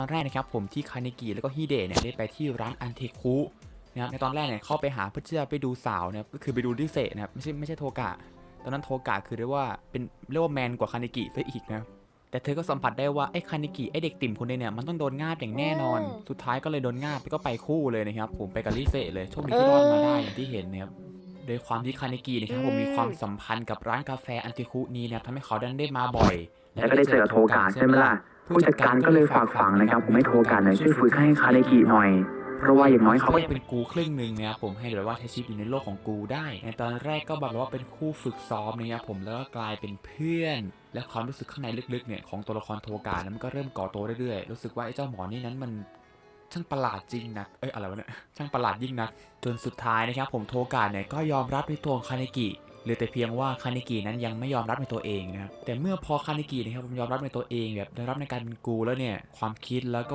ตอนแรกนะครับผมที่คาเนกิแล้วก็ฮิเดะเนี่ยได้ไปที่ร้านอันเทคุนะครับในตอนแรกเนี่ยเข้าไปหาเพื่อที่จะไปดูสาวนะครับก็คือไปดูดิเซนะครับไม่ใช่ไม่ใช่โทกะตอนนั้นโทกะคือเรียกว่าเป็นเรียกว่าแมนกว่าคาเนกิซะอีกนะครับแต่เธอก็สัมผัสได้ว่าไอ้คาเนกิไอ้เด็กติ่มคนนี้เนี่ยมันต้องโดนงาบอย่างแน่นอนอืมสุดท้ายก็เลยโดนงาบแล้วก็ไปคู่เลยนะครับผมไปกับลิเซเลยโชคดีที่รอดมาได้อย่างที่เห็นนะครับโดยความที่คาเนกินะครับผมมีความสัมพันธ์กับร้านกาแฟอันติคุนี้นะครับทำให้เขาดันได้มาบ่อย แล้วก็ได้เจอโทกะใช่ไหมล่ะ ผู้จัดการก็เลยฝากฝังนะครับ ผมให้โทกะเนี่ยช่วยฝึกให้คาเนกิหน่อย เพราะว่าอย่างน้อยเขาเขาก็ยังเป็นกูครึ่งหนึ่งนะครับผมให้แบบว่าใช้ชีวิตอยู่ในโลกของกูได้ ในตอนแรกก็แบบว่าเป็นคู่ฝึกซ้อมนะครับผมแล้วก็กลายเป็นเพื่อน และความรู้สึกข้างในลึกๆเนี่ยของตัวละครโทกานั้นมันก็เริ่มก่อตัวเรื่อยๆรู้สึกว่าไอ้เจ้าหมอนี่นั้นมันช่างประหลาดจริงนัก เอ้ยอะไรวะเนี่ย ช่างประหลาดยิ่งนัก จนสุดท้ายนะครับผมโทกาเนี่ยก็ยอมรับในตัวของคาเนกิ หลือแต่เพียงว่าคาเนกินั้นยังไม่ยอมรับในตัวเองนะครับแต่เมื่อพอคาเนกินะครับผมยอมรับในตัวเองแบบยอมรับในการเป็นกูแล้วเนี่ยความคิดแล้วก็